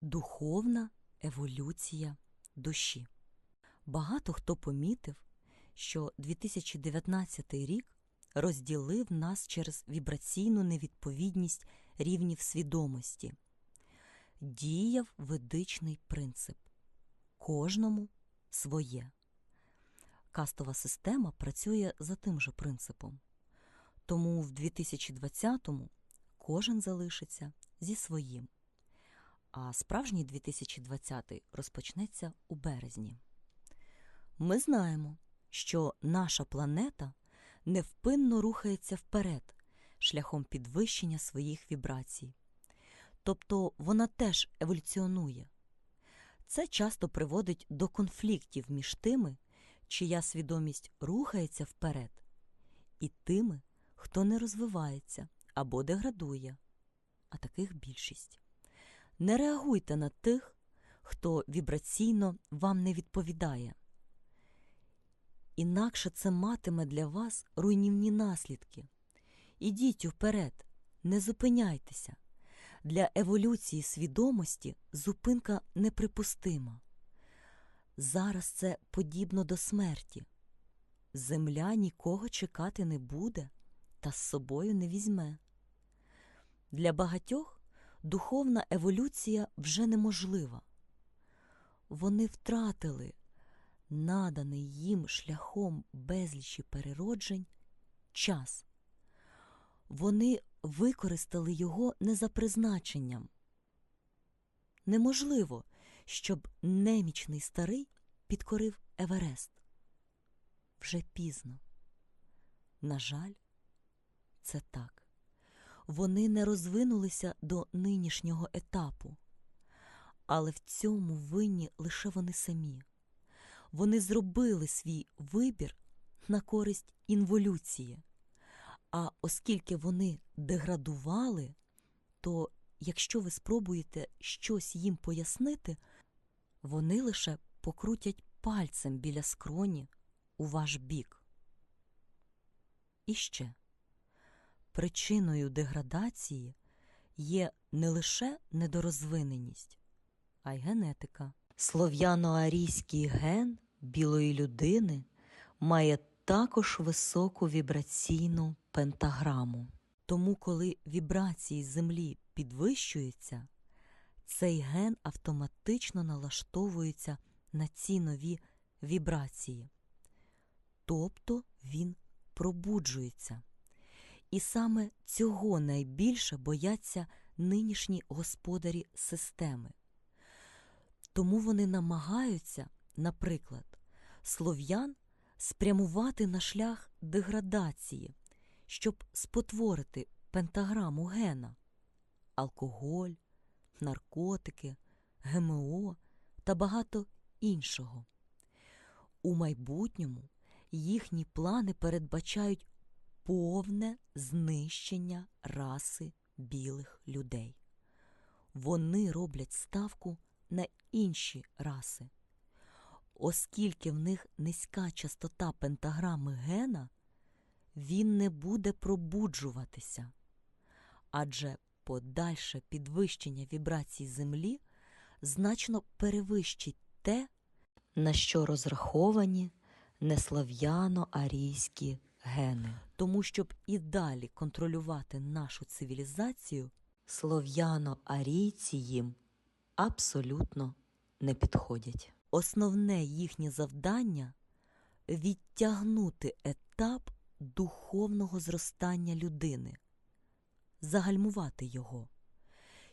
Духовна еволюція душі. Багато хто помітив, що 2019 рік розділив нас через вібраційну невідповідність рівнів свідомості. Діяв ведичний принцип кожному своє. Кастова система працює за тим же принципом. Тому в 2020-му кожен залишиться зі своїм. А справжній 2020 розпочнеться у березні. Ми знаємо, що наша планета невпинно рухається вперед шляхом підвищення своїх вібрацій. Тобто вона теж еволюціонує. Це часто приводить до конфліктів між тими, чия свідомість рухається вперед, і тими, хто не розвивається або деградує, а таких більшість. Не реагуйте на тих, хто вібраційно вам не відповідає. Інакше це матиме для вас руйнівні наслідки. Ідіть вперед, не зупиняйтеся. Для еволюції свідомості зупинка неприпустима. Зараз це подібно до смерті. Земля нікого чекати не буде та з собою не візьме. Для багатьох духовна еволюція вже неможлива. Вони втратили наданий їм шляхом безлічі перероджень час. Вони використали його не за призначенням. Неможливо, щоб немічний старий підкорив Еверест. Вже пізно. На жаль, це так. Вони не розвинулися до нинішнього етапу, але в цьому винні лише вони самі. Вони зробили свій вибір на користь інволюції. А оскільки вони деградували, то якщо ви спробуєте щось їм пояснити, вони лише покрутять пальцем біля скроні у ваш бік. І ще причиною деградації є не лише недорозвиненість, а й генетика. Слов'яно-арійський ген білої людини має також високу вібраційну пентаграму. Тому, коли вібрації Землі підвищуються, цей ген автоматично налаштовується на ці нові вібрації, тобто він пробуджується. І саме цього найбільше бояться нинішні господарі системи. Тому вони намагаються, наприклад, слов'ян спрямувати на шлях деградації, щоб спотворити пентаграму гена, алкоголь, наркотики, ГМО та багато іншого. У майбутньому їхні плани передбачають повне знищення раси білих людей. Вони роблять ставку на інші раси. Оскільки в них низька частота пентаграми гена, він не буде пробуджуватися, адже подальше підвищення вібрацій Землі значно перевищить те, на що розраховані неслав'яно-арійські гени. Тому, щоб і далі контролювати нашу цивілізацію, слов'яно-арійці їм абсолютно не підходять. Основне їхнє завдання відтягнути етап духовного зростання людини, загальмувати його.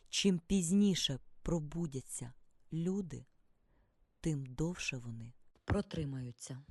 Чим пізніше пробудяться люди, тим довше вони протримаються.